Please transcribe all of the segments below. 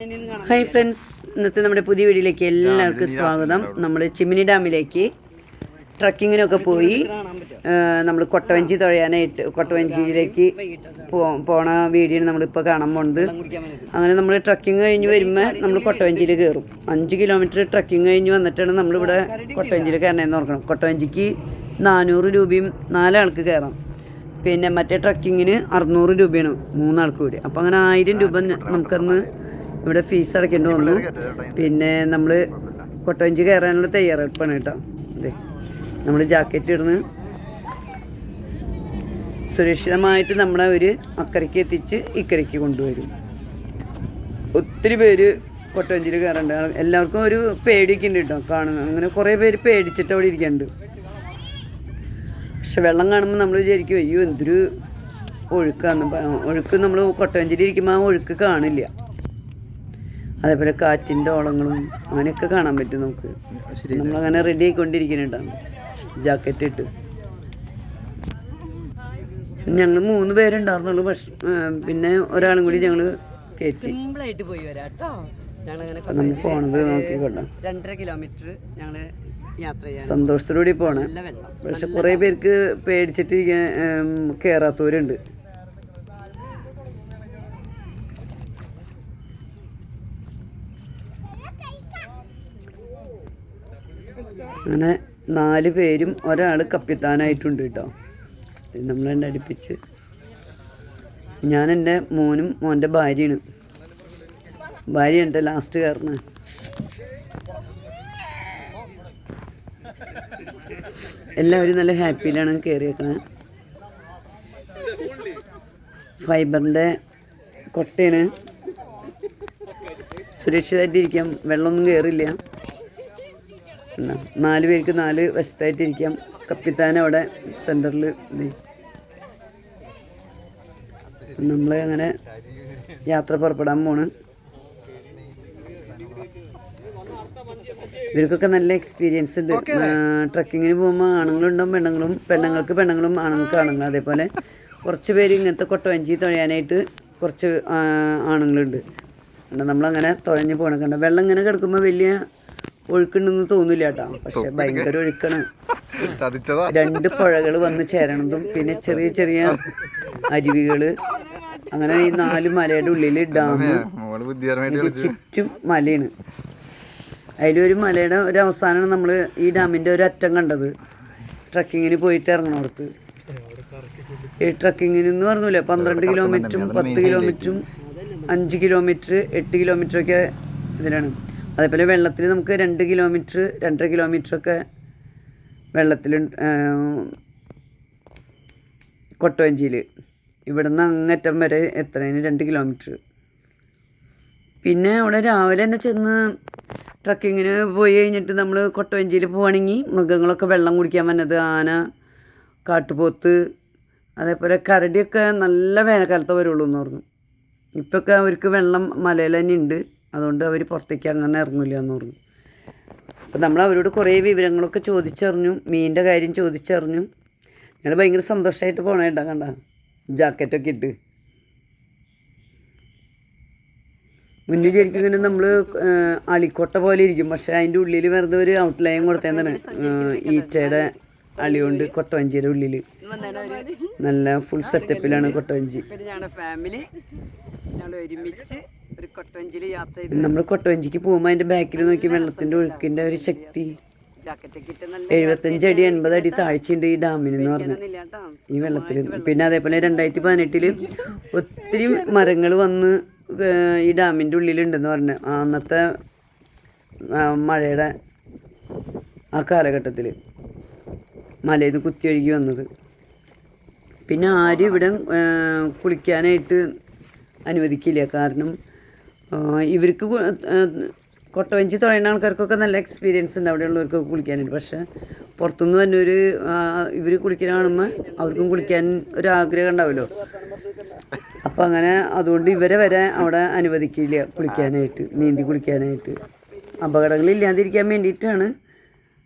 Hi friends ഇന്നത്തെ നമ്മുടെ പുതിയ വീഡിയോയിലേക്ക് എല്ലാവർക്കും സ്വാഗതം. നമ്മൾ ചിമ്മിനി ഡാമിലേക്ക് ട്രക്കിങ്ങിനൊക്കെ പോയി. നമ്മൾ കൊട്ടവഞ്ചി തുഴയാനായിട്ട് കൊട്ടവഞ്ചിയിലേക്ക് പോണ വീഡിയോ നമ്മളിപ്പോൾ കാണാൻ പോകുന്നത് അങ്ങനെ നമ്മൾ ട്രക്കിങ് കഴിഞ്ഞ് വരുമ്പോൾ നമ്മൾ കൊട്ടവഞ്ചിയിൽ കയറും അഞ്ച് കിലോമീറ്റർ ട്രക്കിങ് കഴിഞ്ഞ് വന്നിട്ടാണ് നമ്മളിവിടെ കൊട്ടവഞ്ചിയിൽ കയറണമെന്ന് ഓർക്കണം. കൊട്ടവഞ്ചിക്ക് നാനൂറ് രൂപയും നാലാൾക്ക് കയറാം. പിന്നെ മറ്റേ ട്രക്കിങ്ങിന് അറുന്നൂറ് രൂപയാണ് മൂന്നാൾക്ക് കൂടി. അപ്പോൾ അങ്ങനെ ആയിരം രൂപ നമുക്കന്ന് ഇവിടെ ഫീസ് അടയ്ക്കേണ്ടി വന്നു. പിന്നെ നമ്മൾ കൊട്ടവഞ്ചി കയറാനുള്ള തയ്യാറെടുപ്പാണ് കേട്ടോ. അതെ നമ്മൾ ജാക്കറ്റ് ഇടുന്നു. സുരക്ഷിതമായിട്ട് നമ്മളെ ഒരു അക്കരയ്ക്ക് എത്തിച്ച് ഇക്കരയ്ക്ക് കൊണ്ടുവരും. ഒത്തിരി പേര് കൊട്ടവഞ്ചിയിൽ കയറുന്നുണ്ട് എല്ലാവർക്കും ഒരു പേടിയൊക്കെ ഉണ്ട് കേട്ടോ കാണുന്നത് അങ്ങനെ കുറേ പേര് പേടിച്ചിട്ട് അവിടെ ഇരിക്കുന്നുണ്ട് പക്ഷെ വെള്ളം കാണുമ്പോൾ നമ്മൾ വിചാരിക്കും അയ്യോ എന്തൊരു ഒഴുക്കാന്ന്. ഒഴുക്ക് നമ്മൾ കൊട്ടവഞ്ചിയിൽ ഇരിക്കുമ്പോൾ ആ ഒഴുക്ക് കാണില്ല. അതേപോലെ കാറ്റിന്റെ ഓളങ്ങളും അങ്ങനെയൊക്കെ കാണാൻ പറ്റും നമുക്ക്. നമ്മളങ്ങനെ റെഡി ആയിക്കൊണ്ടിരിക്കുന്നുണ്ടാവും ജാക്കറ്റ് ഇട്ട്. ഞങ്ങൾ മൂന്ന് പേരുണ്ടായിരുന്നുള്ളൂ പക്ഷെ പിന്നെ ഒരാളും കൂടി ഞങ്ങൾ കയറ്റി സിമ്പിളായിട്ട് പോയി വരാം കേട്ടോ. ഞങ്ങളങ്ങനെ പോണത് നോക്കിക്കൊള്ളാം രണ്ടര കിലോമീറ്റർ ഞങ്ങൾ സന്തോഷത്തോടുകൂടി പോണേ. പക്ഷെ കുറേ പേർക്ക് പേടിച്ചിട്ട് ഇരിക്കാൻ, അങ്ങനെ നാല് പേരും ഒരാൾ കപ്പിത്താനായിട്ടുണ്ട് കേട്ടോ. നമ്മൾ തന്നെ അടുപ്പിച്ച്. ഞാൻ എന്റെ മോനും മോന്റെ ഭാര്യയാണ്. ഭാര്യ എന്റെ ലാസ്റ്റ് കയറുന്നത് എല്ലാവരും നല്ല ഹാപ്പിയിലാണ് കയറിയേക്കണേ ഫൈബറിന്റെ കൊട്ടയാണ്. സുരക്ഷിതമായിട്ടിരിക്കാം വെള്ളമൊന്നും കയറില്ല എന്നാ, നാല് പേർക്ക് നാല് വശത്തായിട്ടിരിക്കാം. കപ്പിത്താൻ അവിടെ സെന്ററിൽ നമ്മൾ അങ്ങനെ യാത്ര പുറപ്പെടാൻ പോണ്. ഇവർക്കൊക്കെ നല്ല എക്സ്പീരിയൻസ് ഉണ്ട്. ട്രക്കിങ്ങിന് പോകുമ്പോൾ ആണുങ്ങളുണ്ടാവും പെണ്ണുങ്ങളും പെണ്ണുങ്ങൾക്ക് പെണ്ണുങ്ങളും ആണുങ്ങൾക്ക് ആണുങ്ങൾ അതേപോലെ. കുറച്ച് പേര് ഇങ്ങനത്തെ കൊട്ടവഞ്ചി തുഴയാനായിട്ട് കുറച്ച് ആണുങ്ങളുണ്ട്. നമ്മളങ്ങനെ തുഴഞ്ഞ് പോകണം കണ്ട? വെള്ളം ഇങ്ങനെ കിടക്കുമ്പോൾ വലിയ ഒഴുക്കുണ്ടെന്ന് തോന്നില്ല കേട്ടോ. പക്ഷെ ഭയങ്കര ഒഴുക്കാണ്. രണ്ട് പുഴകൾ വന്ന് ചേരണതും പിന്നെ ചെറിയ ചെറിയ അരുവികൾ. അങ്ങനെ ഈ നാല് മലയുടെ ഉള്ളിൽ കളിച്ചു. ചുറ്റും മലയാണ്. അതിലൊരു മലയുടെ ഒരു അവസാനമാണ് നമ്മൾ ഈ ഡാമിന്റെ ഒരു അറ്റം കണ്ടത്. ട്രക്കിങ്ങിന് പോയിട്ട് ഇറങ്ങണവർക്ക് ഈ ട്രക്കിങ്ങിന് എന്ന് പറഞ്ഞില്ലേ പന്ത്രണ്ട് കിലോമീറ്ററും പത്ത് കിലോമീറ്ററും അഞ്ച് കിലോമീറ്റർ എട്ട് കിലോമീറ്ററൊക്കെ ഇതിലാണ്. അതേപോലെ വെള്ളത്തിൽ നമുക്ക് രണ്ട് കിലോമീറ്റർ രണ്ടര കിലോമീറ്ററൊക്കെ വെള്ളത്തിൽ കൊട്ടവഞ്ചിയിൽ. ഇവിടുന്ന് അങ്ങറ്റം വരെ എത്രയാണ് രണ്ട് കിലോമീറ്റർ പിന്നെ അവിടെ രാവിലെ തന്നെ ചെന്ന് ട്രക്കിങ്ങിന് പോയി കഴിഞ്ഞിട്ട് നമ്മൾ കൊട്ടവഞ്ചിയിൽ പോവുകയാണെങ്കിൽ മൃഗങ്ങളൊക്കെ വെള്ളം കുടിക്കാൻ വന്നത്. ആന കാട്ടുപോത്ത് അതേപോലെ കരടിയൊക്കെ നല്ല വേനൽക്കാലത്ത് വരുള്ളൂ എന്ന് പറഞ്ഞു. ഇപ്പോഴൊക്കെ അവർക്ക് വെള്ളം മലയിൽ തന്നെ ഉണ്ട് അതുകൊണ്ട് അവർ പുറത്തേക്ക് അങ്ങനെ ഇറങ്ങില്ല എന്ന് പറഞ്ഞു. അപ്പം നമ്മൾ അവരോട് കുറേ വിവരങ്ങളൊക്കെ ചോദിച്ചറിഞ്ഞു മീനിന്റെ കാര്യം ചോദിച്ചറിഞ്ഞു. ഞങ്ങൾ ഭയങ്കര സന്തോഷമായിട്ട് പോണേട്ടാ കണ്ട? ജാക്കറ്റൊക്കെ ഇട്ട്. മുന്നിൽ ശരിക്കും ഇങ്ങനെ നമ്മൾ അളിക്കൊട്ട പോലെ ഇരിക്കും. പക്ഷെ അതിന്റെ ഉള്ളിൽ വെറുതെ ഒരു ഔട്ട്ലൈൻ കൊടുത്തേന്നാണ്. ഈച്ചയുടെ അളിയുണ്ട് കൊട്ടവഞ്ചിയുടെ ഉള്ളിൽ നല്ല ഫുൾ സെറ്റപ്പിലാണ് കൊട്ടവഞ്ചി. ഫാമിലി ഞങ്ങൾ ഒരുമിച്ച് നമ്മൾ കൊട്ടവഞ്ചിക്ക് പോകുമ്പോൾ അതിന്റെ ബാക്കിൽ നോക്കി വെള്ളത്തിന്റെ ഒഴുക്കിന്റെ ഒരു ശക്തി. എഴുപത്തഞ്ച് അടി എൺപത് അടി താഴ്ചയുണ്ട് ഈ ഡാമിന് എന്ന് പറഞ്ഞു. ഈ വെള്ളത്തിൽ പിന്നെ അതേപോലെ രണ്ടായിരത്തി പതിനെട്ടിൽ ഒത്തിരി മരങ്ങൾ വന്ന് ഈ ഡാമിന്റെ ഉള്ളിലുണ്ടെന്ന് പറഞ്ഞു. അന്നത്തെ മഴയുടെ ആ കാലഘട്ടത്തിൽ മലയിൽ നിന്ന് കുത്തിയൊഴുകി വന്നത്. പിന്നെ ആരും ഇവിടെ കുളിക്കാനായിട്ട് അനുവദിക്കില്ല. കാരണം ഇവർക്ക് കൊട്ടവഞ്ചി തുഴയുന്ന ആൾക്കാർക്കൊക്കെ നല്ല എക്സ്പീരിയൻസ് ഉണ്ട്. അവിടെയുള്ളവർക്കൊക്കെ കുളിക്കാനായിട്ട്. പക്ഷെ പുറത്തുനിന്ന് തന്നെ ഒരു ഇവർ കുളിക്കുന്ന കാണുമ്പോൾ അവർക്കും കുളിക്കാൻ ഒരു ആഗ്രഹം ഉണ്ടാവുമല്ലോ അപ്പം അങ്ങനെ അതുകൊണ്ട് ഇവരെ വരെ അവിടെ അനുവദിക്കില്ല കുളിക്കാനായിട്ട് നീന്തി കുളിക്കാനായിട്ട്. അപകടങ്ങൾ ഇല്ലാതിരിക്കാൻ വേണ്ടിയിട്ടാണ്.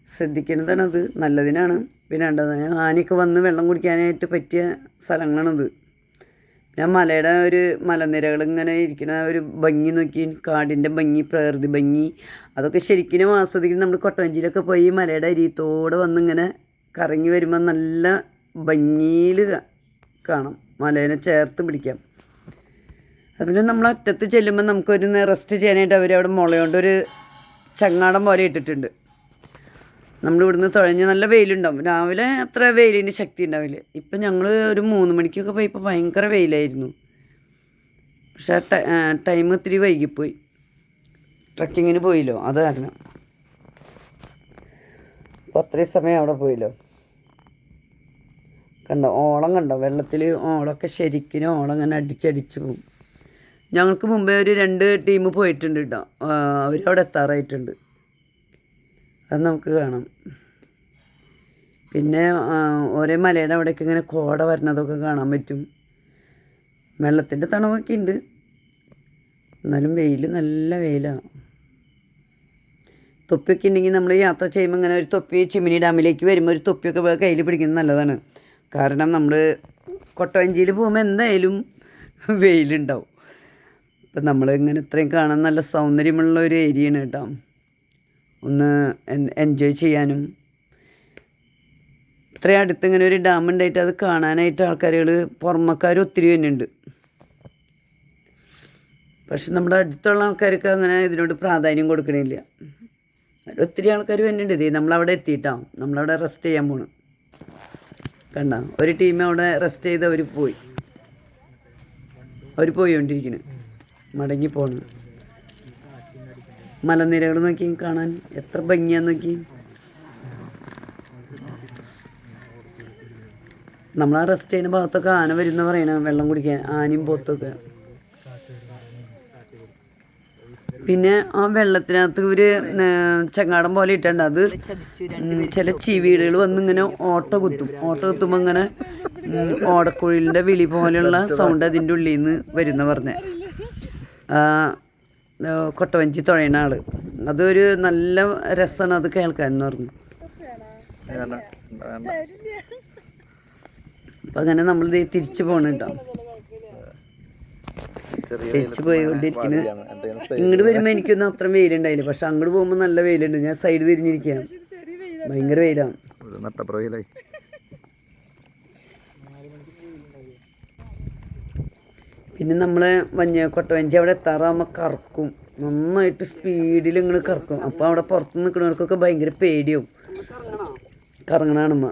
ശ്രദ്ധിക്കുന്നതാണത് നല്ലതിനാണ്. പിന്നെ രണ്ടത് ആനയൊക്കെ വന്ന് വെള്ളം കുടിക്കാനായിട്ട് പറ്റിയ സ്ഥലങ്ങളാണത്. ഞാൻ മലയുടെ ഒരു മലനിരകൾ ഇങ്ങനെ ഇരിക്കുന്ന ഒരു ഭംഗി നോക്കി കാടിന്റെ ഭംഗി പ്രകൃതി ഭംഗി അതൊക്കെ ശരിക്കും ആസ്വദിക്കുന്ന നമ്മൾ കൊട്ടവഞ്ചിയിലൊക്കെ പോയി മലയുടെ അരിയത്തോടെ വന്നിങ്ങനെ കറങ്ങി വരുമ്പോൾ നല്ല ഭംഗിയിൽ കാണാം. മലേനെ ചേർത്ത് പിടിക്കാം. അതുപോലെ നമ്മൾ അറ്റത്ത് ചെല്ലുമ്പോൾ നമുക്കൊരു റെസ്റ്റ് ചെയ്യാനായിട്ട് അവർ അവിടെ മുളയോണ്ട് ഒരു ചങ്ങാടം പോലെ ഇട്ടിട്ടുണ്ട്. നമ്മൾ ഇവിടുന്ന് തുഴഞ്ഞ് നല്ല വെയിലുണ്ടാവും. രാവിലെ അത്ര വെയിലിന് ശക്തി ഉണ്ടാവില്ല. ഇപ്പം ഞങ്ങൾ ഒരു മൂന്ന് മണിക്കൊക്കെ പോയപ്പോൾ ഭയങ്കര വെയിലായിരുന്നു. പക്ഷേ ടൈം ഇത്തിരി വൈകിപ്പോയി. ട്രക്കിങ്ങിന് പോയില്ലോ അത് കാരണം. അപ്പോൾ അത്രയും സമയം അവിടെ പോയില്ലോ. കണ്ടോ ഓളം കണ്ടോ? വെള്ളത്തിൽ ഓളമൊക്കെ ശരിക്കും ഓളം ഇങ്ങനെ അടിച്ചടിച്ച് പോകും ഞങ്ങൾക്ക് മുമ്പേ ഒരു രണ്ട് ടീം പോയിട്ടുണ്ട് കേട്ടോ. അവരവിടെ എത്താറായിട്ടുണ്ട്. അത് നമുക്ക് കാണാം. പിന്നെ ഒരേ മലയുടെ അവിടേക്ക് ഇങ്ങനെ കോട വരുന്നതൊക്കെ കാണാൻ പറ്റും. വെള്ളത്തിന്റെ തണവൊക്കെ ഉണ്ട്. എന്നാലും വെയിൽ നല്ല വെയിലാണ് തൊപ്പിയൊക്കെ ഉണ്ടെങ്കിൽ നമ്മൾ യാത്ര ചെയ്യുമ്പോൾ ഇങ്ങനെ ഒരു തൊപ്പി ചിമ്മിനി ഡാമിലേക്ക് വരുമ്പോൾ ഒരു തൊപ്പിയൊക്കെ കയ്യിൽ പിടിക്കുന്നത് നല്ലതാണ്. കാരണം നമ്മൾ കൊട്ടവഞ്ചിയിൽ പോകുമ്പോൾ എന്തായാലും വെയിലുണ്ടാവും. അപ്പം നമ്മൾ ഇങ്ങനെ ഇത്രയും കാണാൻ നല്ല സൗന്ദര്യമുള്ള ഒരു ഏരിയയാണ് കേട്ടോ. ഒന്ന് എൻജോയ് ചെയ്യാനും. ഇത്രയും അടുത്ത് ഇങ്ങനെ ഒരു ഡാം ഉണ്ടായിട്ട് അത് കാണാനായിട്ട് ആൾക്കാരുകൾ പുറമക്കാർ ഒത്തിരി തന്നെയുണ്ട് പക്ഷെ നമ്മുടെ അടുത്തുള്ള ആൾക്കാർക്ക് അങ്ങനെ ഇതിനോട് പ്രാധാന്യം കൊടുക്കണില്ല. ഒത്തിരി ആൾക്കാർ വരുന്നുണ്ട്. ഇതേ നമ്മളവിടെ എത്തിയിട്ടാവും. നമ്മളവിടെ റെസ്റ്റ് ചെയ്യാൻ പോണു. കണ്ട? ഒരു ടീം അവിടെ റെസ്റ്റ് ചെയ്ത് അവർ പോയി. അവർ പോയിക്കൊണ്ടിരിക്കുന്നു മടങ്ങി പോണ്. മലനിരകൾ നോക്കി കാണാൻ. എത്ര ഭംഗിയാന്ന് നോക്കി. നമ്മൾ ആ റെസ്റ്റ് ചെയ്യുന്ന ഭാഗത്തൊക്കെ ആന വരുന്ന പറയണ വെള്ളം കുടിക്കാൻ ആനയും പോത്തൊക്കെ. പിന്നെ ആ വെള്ളത്തിനകത്ത് ഇവർ ചങ്ങാടം പോലെ ഇട്ടുണ്ട് അത് ചില ചീവീടുകൾ വന്ന് ഇങ്ങനെ ഓട്ട കുത്തും. ഓട്ട കുത്തുമ്പോൾ ഇങ്ങനെ ഓടക്കുഴലിന്റെ വിളി പോലെയുള്ള സൗണ്ട് അതിന്റെ ഉള്ളിൽ നിന്ന് വരുന്ന പറഞ്ഞേ. കൊട്ടവഞ്ചി തുഴയുന്ന ആൾ. അതൊരു നല്ല രസമാണ് അത് കേൾക്കാൻ എന്ന് പറഞ്ഞു അപ്പം അങ്ങനെ നമ്മൾ തിരിച്ചു പോകണം കേട്ടോ തിരിച്ചു പോയിക്കൊണ്ടിരിക്കുന്നു. ഇങ്ങോട്ട് വരുമ്പോൾ എനിക്കൊന്നും അത്ര വെയിലുണ്ടായില്ല. പക്ഷെ അങ്ങോട്ട് പോകുമ്പോൾ നല്ല വെയിലുണ്ട്. ഞാൻ സൈഡ് തിരിഞ്ഞിരിക്കുകയാണ് ഭയങ്കര വെയിലാണ് ഒരു നട്ടപ്രവയിലായി. പിന്നെ നമ്മളെ മഞ്ഞ വഞ്ചി അവിടെ എത്താറാകുമ്പോൾ കറക്കും. നന്നായിട്ട് സ്പീഡിൽ ഇങ്ങനെ കറക്കും. അപ്പോൾ അവിടെ പുറത്ത് നിൽക്കുന്നവർക്കൊക്കെ ഭയങ്കര പേടിയാവും. കറങ്ങണാണുമ്മ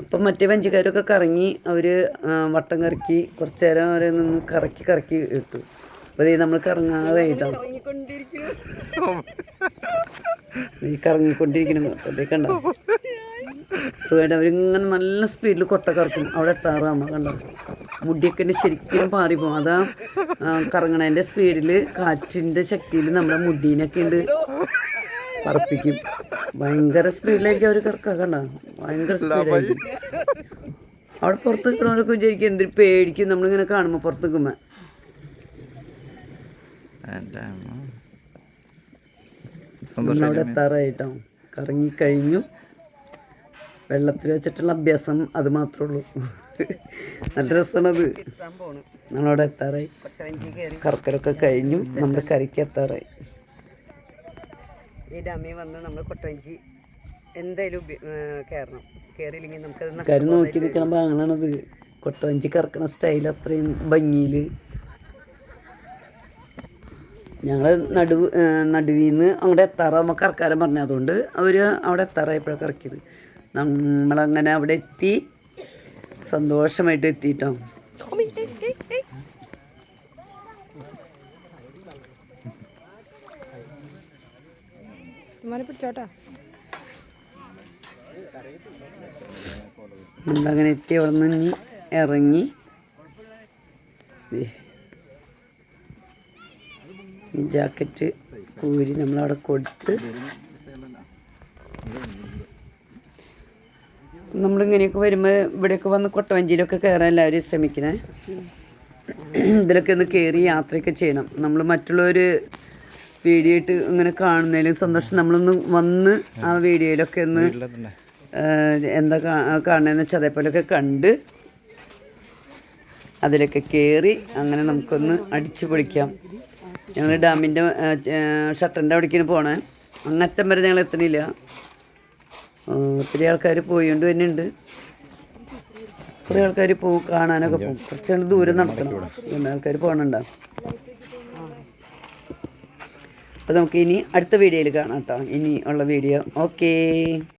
അപ്പം മറ്റേ വഞ്ചിക്കാരൊക്കെ കറങ്ങി അവർ വട്ടം കറക്കി കുറച്ച് നേരം അവരെ നിന്ന് കറക്കി കറക്കി ഇട്ടു. അപ്പോൾ നമ്മൾ കറങ്ങാതായിട്ടാണ് ഈ കറങ്ങിക്കൊണ്ടിരിക്കണം അതേ സുഖമായിട്ട് അവരിങ്ങനെ നല്ല സ്പീഡിൽ കൊട്ട കറക്കും. അവിടെ എത്താറാകുമ്പോൾ കണ്ടോ? മുടിയൊക്കെ ഉണ്ട് ശരിക്കും പാറിപ്പോകും അതാ കറങ്ങണേന്റെ സ്പീഡിൽ കാറ്റിന്റെ കാറ്റിന്റെ ശക്തിയിൽ നമ്മുടെ മുടീനൊക്കെ ഉണ്ട് പറപ്പിക്കും. ഭയങ്കര സ്പീഡിലായിരിക്കും അവർ കറക്കുക കണ്ട? ഭയങ്കര സ്പീഡായിരിക്കും അവിടെ പുറത്ത് നിൽക്കണവരൊക്കെ വിചാരിക്കും എന്തൊരു പേടിക്കും നമ്മളിങ്ങനെ കാണുമ്പോൾ പുറത്ത് നിൽക്കുമ്പോൾ നമ്മളവിടെ എത്താറായിട്ടോ? കറങ്ങിക്കഴിഞ്ഞു വെള്ളത്തിൽ വെച്ചിട്ടുള്ള അഭ്യാസം അത് മാത്രമേ ഉള്ളൂ. നല്ല രസമാണത്. നമ്മളവിടെ എത്താറായി. കറക്കരൊക്കെ കറക്കലൊക്കെ കഴിഞ്ഞു. നമ്മൾ കരയ്ക്ക് എത്താറായി. ഈ ഡാമിൽ വന്ന് നമ്മൾ കൊട്ടവഞ്ചി എന്തായാലും കയറണം കയറിയില്ലെങ്കിൽ നഷ്ടം കരു നോക്കി നിൽക്കണ ഭാഗങ്ങളാണത് കൊട്ടവഞ്ചി കറക്കണ സ്റ്റൈൽ അത്രയും ഭംഗിയിൽ ഞങ്ങൾ നടുവ് നടുവിന്ന് അങ്ങോട്ട് എത്താറാകുമ്പോൾ കറക്കാരൻ പറഞ്ഞതുകൊണ്ട് അവർ അവിടെ എത്താറായപ്പോഴാണ് കറക്കിയത്. നമ്മളങ്ങനെ അവിടെ എത്തി. സന്തോഷമായിട്ട് എത്തിയിട്ടോ നമ്മളങ്ങനെ എത്തി അവിടെ നിന്ന് ഇനി ഇറങ്ങി. ഈ ജാക്കറ്റ് ഊരി നമ്മളവിടെ കൊടുത്ത് നമ്മളിങ്ങനെയൊക്കെ വരുമ്പോൾ ഇവിടെയൊക്കെ വന്ന് കൊട്ടവഞ്ചിയിലൊക്കെ കയറാൻ എല്ലാവരും ശ്രമിക്കണേ. ഇതിലൊക്കെ ഒന്ന് കയറി യാത്രയൊക്കെ ചെയ്യണം. നമ്മൾ മറ്റുള്ളവർ വീഡിയോ ഇട്ട് ഇങ്ങനെ കാണുന്നതിലും സന്തോഷം. നമ്മളൊന്ന് വന്ന് ആ വീഡിയോയിലൊക്കെ ഒന്ന് എന്താ കാണുന്നതെന്ന് വെച്ചാൽ അതേപോലെയൊക്കെ കണ്ട് അതിലൊക്കെ കയറി അങ്ങനെ നമുക്കൊന്ന് അടിച്ചു പൊളിക്കാം. ഞങ്ങൾ ഡാമിന്റെ ഷട്ടറിന്റെ അവിടേക്കാണ് പോണേ. അങ്ങറ്റം വരെ ഞങ്ങൾ എത്തണില്ല ഒത്തിരി ആൾക്കാർ പോയിക്കൊണ്ട് തന്നെയുണ്ട് കുറേ ആൾക്കാർ പോകും കാണാനൊക്കെ പോകും. കുറച്ചുകൊണ്ട് ദൂരം നടക്കണം. പിന്നെ ആൾക്കാർ പോകണുണ്ടാവും അപ്പോൾ നമുക്ക് ഇനി അടുത്ത വീഡിയോയിൽ കാണാം കേട്ടോ ഇനി ഉള്ള വീഡിയോ. ഓക്കേ.